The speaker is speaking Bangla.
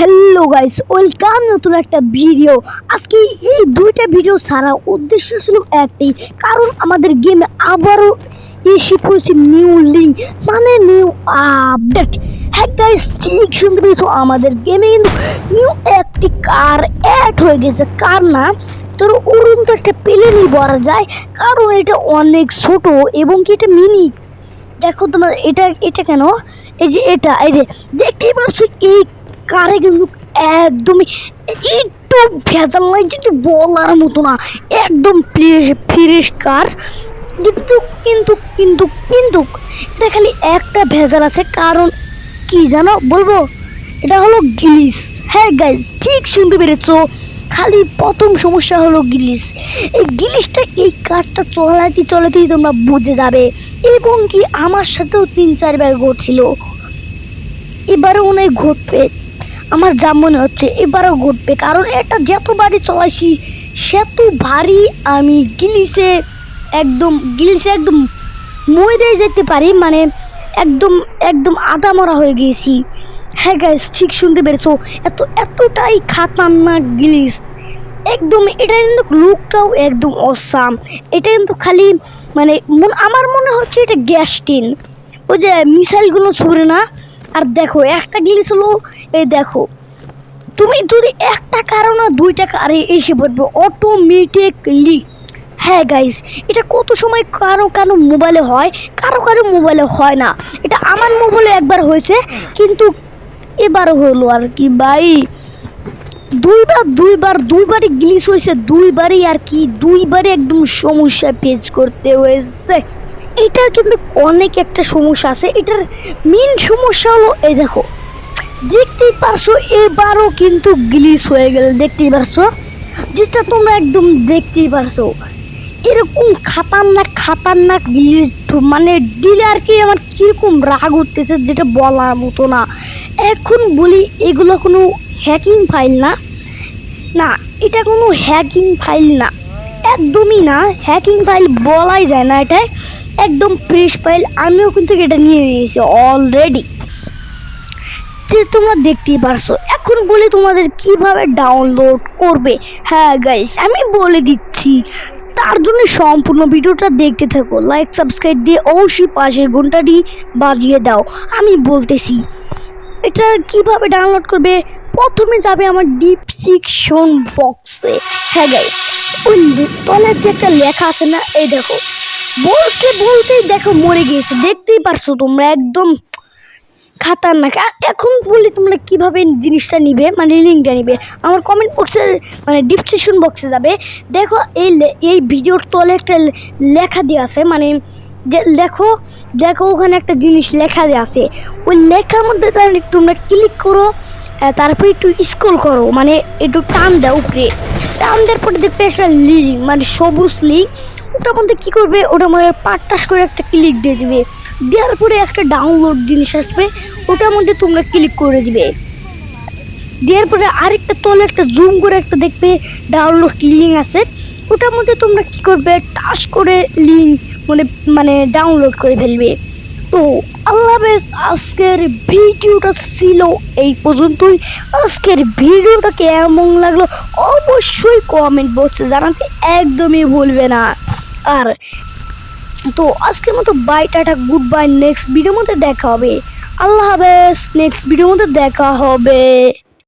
হ্যালো গাইস ওয়েলকাম নতুন একটা ভিডিও আজকে এই দুইটা ভিডিও ছাড়া উদ্দেশ্য ছিল একটাই কারণ আমাদের গেমে আবারও এসে পড়েছে নিউ লিঙ্ক মানে নিউ আপডেট হ্যাঁ গাইস ঠিক শুনতে পেয়েছ, আমাদের গেমে কিন্তু নিউ একটি কার অ্যাড হয়ে গেছে। কার না? তোর উড়ন্ত একটা প্লেনই বলা যায়, কারণ এটা অনেক ছোট এবং কি এটা মিনি দেখো তোমার, এটা এটা কেন? এই যে এটা, এই যে, দেখতেই পাচ্ছ এই কারে কিন্তু একদমই একটু ভেজাল নাই যেটা বলার মতো না। একদম ফ্রেশ কার কিন্তু কিন্তু কিন্তু কিন্তু, এটা খালি একটা ভেজাল আছে, কারণ কি জানো বলব? এটা হলো গিলিস। হ্যাঁ গাইজ ঠিক শুনতে পেরেছ? খালি প্রথম সমস্যা হলো গিলিস। এই গিলিসটা এই কারটা চলাতে চলাতেই তোমরা বুঝে যাবে। এবং কি আমার সাথেও তিন চারবার ঘটছিল? এবারও মনে হয় ঘটবে। আমার যা মনে হচ্ছে, এবারও ঘটবে। কারণ এটা যত বাড়ি চলাইছি, সেত ভারী আমি গিলিসে একদম গিলিসে একদম মই দিয়ে যেতে পারি মানে একদম একদম আদা মরা হয়ে গিয়েছি। হ্যাঁ গাইস ঠিক শুনতে পেরেছ? এত, এতটাই খাতারনাক গিলিস। একদম এটা কিন্তু লুকটাও একদম অসাম এটা কিন্তু খালি মানে আমার মনে হচ্ছে এটা গ্যাস টিন। ওই যে মিসাইলগুলো ছুড়ে না আর দেখো, একটা গিলিস হলো এই দেখো, তুমি যদি একটা কারও না দুইটা কারে এসে পড়বে অটোমেটিকলি হ্যাঁ গাইস এটা কত সময় কারও কারও মোবাইলে হয়? কারও কারও মোবাইলে হয় না। এটা আমার মোবাইলে একবার হয়েছে, কিন্তু এবারও হলো আর কি, ভাই। দুইবার দুইবার, দুইবারই গ্লিচ হয়েছে, দুইবারই আর কি, দুইবারই একদম সমস্যা পেজ করতে হয়েছে। এটার কিন্তু অনেক একটা সমস্যা আছে। এটার মেন সমস্যা হলো, এই দেখো, দেখতেই পারছ, এবারও কিন্তু গ্লিচ হয়ে গেল, দেখতেই পারছ? যেটা তোমরা একদম দেখতেই পারছ। এরকম খাতারনাক খাতারনাক গ্লিচ মানে দিলে আর কি আমার কীরকম রাগ উঠতেছে যেটা বলার মতো না। এখন বলি, এগুলো কোনো হ্যাকিং ফাইল না? না, এটা কোনো হ্যাকিং ফাইল না। একদমই না হ্যাকিং ফাইল বলাই যায় না এটা একদম ফ্রেশ ফাইল আমিও কিন্তু এটা নিয়ে নিয়েছি অলরেডি যে তোমরা দেখতেই পারছ, এখন বলে তোমাদের কীভাবে ডাউনলোড করবে। হ্যাঁ গাইস আমি বলে দিচ্ছি, তার জন্য সম্পূর্ণ ভিডিওটা দেখতে থাকো লাইক সাবস্ক্রাইব দিয়ে অবশ্যই পাশের ঘন্টাটি বাজিয়ে দাও। আমি বলতেছি, এটা কীভাবে ডাউনলোড করবে? প্রথমে যাবে আমার ডিপসিকশন বক্সে হ্যাঁ গাইস ওই তলার যে একটা লেখা আছে না, এই দেখো। বলতে বলতেই দেখো মরে গিয়েছে। দেখতেই পারছ তোমরা একদম খাতারনাক। আর এখন বলি তোমরা কীভাবে জিনিসটা নিবে? মানে লিঙ্কটা নিবে? আমার কমেন্ট বক্সে মানে ডিসক্রিপশন বক্সে যাবে। দেখো এই এই ভিডিওর তলে একটা লেখা দিয়ে আছে। মানে যে লেখো, দেখো ওখানে একটা জিনিস লেখা দিয়ে আছে। ওই লেখার মধ্যে তোমরা ক্লিক করো তারপরে একটু স্ক্রল করো। মানে একটু টান দাও উপরে। টান দেওয়ার পরে দেখবে একটা লিঙ্ক মানে সবুজ লিঙ্ক ওটার মধ্যে কী করবে? ওটা মধ্যে পাট্টাস করে একটা ক্লিক দিয়ে দিবে। দেওয়ার পরে একটা ডাউনলোড জিনিস আসবে, ওটার মধ্যে তোমরা ক্লিক করে দিবে। দেওয়ার পরে আরেকটা তলে একটা জুম করে একটা দেখবে ডাউনলোড লিঙ্ক আছে। ওটার মধ্যে তোমরা কি করবে? টাচ করে লিঙ্ক মানে মানে ডাউনলোড করে ফেলবে। তো আল্লাহ আজকের ভিডিওটা ছিল এই পর্যন্তই। আজকের ভিডিওটা কেমন লাগল? অবশ্যই কমেন্ট বক্সে জানাতে একদমই ভুলবে না। আর তো আজকের মতো বাই টাটা গুড বাই নেক্সট ভিডিওর মধ্যে দেখা হবে। আল্লাহ হাফেজ নেক্সট ভিডিওর মধ্যে দেখা হবে।